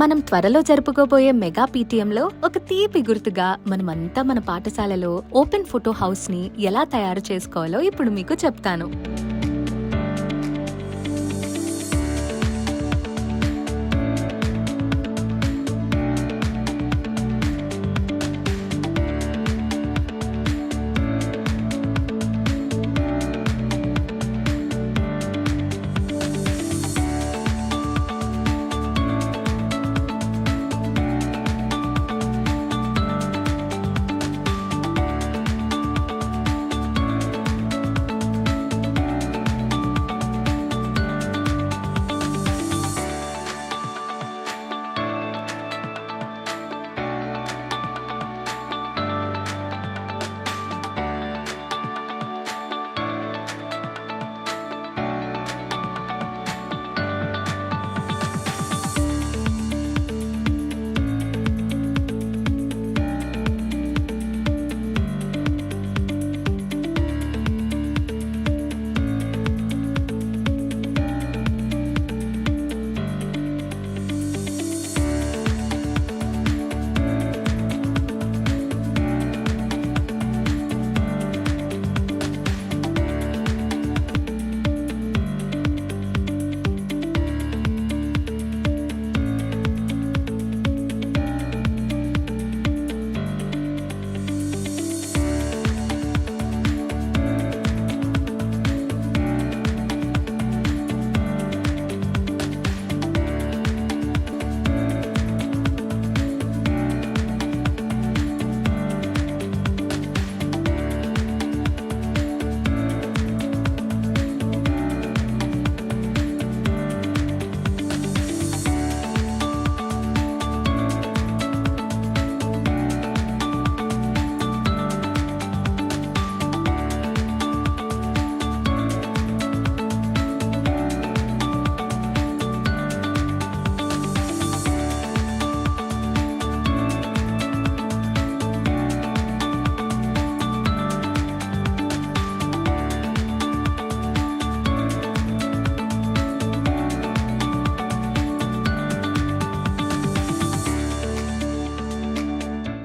మనం త్వరలో జరుపుకోబోయే మెగా పీటీఎంలో ఒక తీపి గుర్తుగా మనమంతా మన పాఠశాలలో ఓపెన్ ఫోటో హౌస్ని ఎలా తయారు చేసుకోవాలో ఇప్పుడు మీకు చెప్తాను.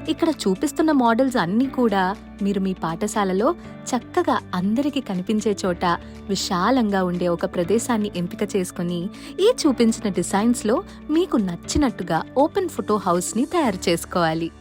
ఇక్కడ చూపిస్తున్న మోడల్స్ అన్నీ కూడా మీరు మీ పాఠశాలలో చక్కగా అందరికీ కనిపించే చోట విశాలంగా ఉండే ఒక ప్రదేశాన్ని ఎంపిక చేసుకుని ఈ చూపించిన డిజైన్స్లో మీకు నచ్చినట్టుగా ఓపెన్ ఫోటో హౌస్ని తయారు చేసుకోవాలి.